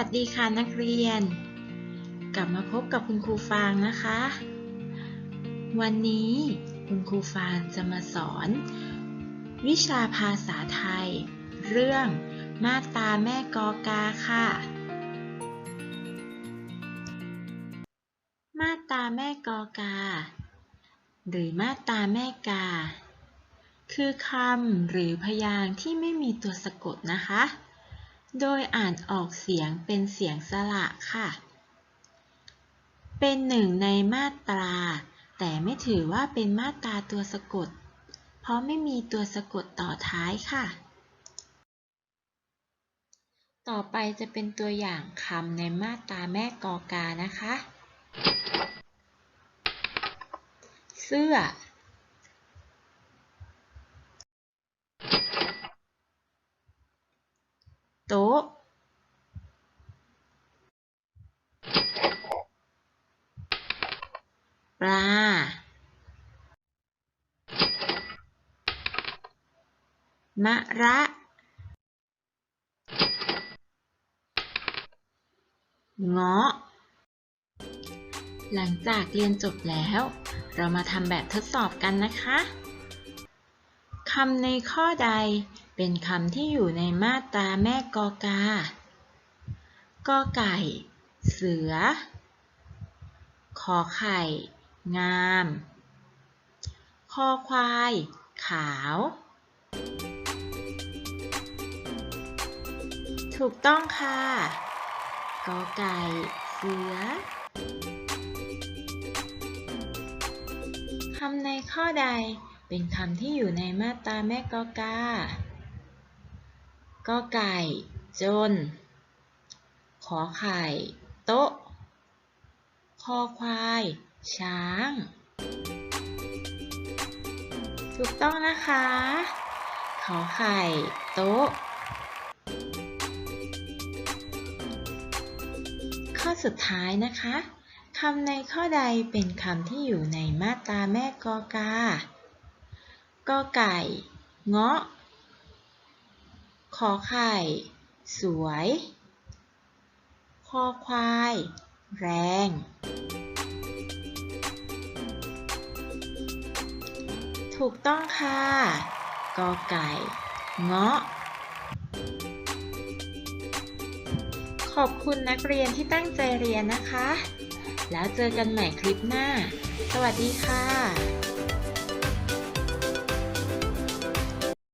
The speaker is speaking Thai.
วัสดีค่ะนักเรียน กลับมาพบกับคุณครูฟางนะคะ วันนี้คุณครูฟางจะมาสอน วิชาภาษาไทย เรื่องมาตาแม่กอกาค่ะ มาตาแม่กอกา หรือมาตาแม่กา คือคำหรือพยางค์ที่ไม่มีตัวสะกดนะคะ โดยอ่านออกเสียงเป็นเสียงสระค่ะ เป็นหนึ่งในมาตรา แต่ไม่ถือว่าเป็นมาตราตัวสะกด เพราะไม่มีตัวสะกดต่อท้ายค่ะ ต่อไปจะเป็นตัวอย่างคำในมาตราแม่กอกานะคะ เสื้อ ต๊ะ ปลา มะระ เงาะ หลังจากเรียนจบแล้ว เรามาทำแบบทดสอบกันนะคะคำในข้อใด เป็นคำที่อยู่ในมาตราแม่กอกา กอไก่ เสือ ขอไข่ งาม คอควาย ขาว ถูกต้องค่ะ กอไก่ เสือคำในข้อใดเป็นคำที่อยู่ในมาตราแม่กอกา กอไก่จน ขอไข่ โต๊ะ คอควาย ช้าง ถูกต้องนะคะ ขอไข่ โต๊ะ ข้อสุดท้ายนะคะคำในข้อใดเป็นคำที่อยู่ในมาตราแม่กอกากอไก่ เงาะ ขอไข่ สวย คอควาย แรง ถูกต้องค่ะกอไก่ เงาะ ขอบคุณนักเรียนที่ตั้งใจเรียนนะคะ แล้วเจอกันใหม่คลิปหน้า สวัสดีค่ะ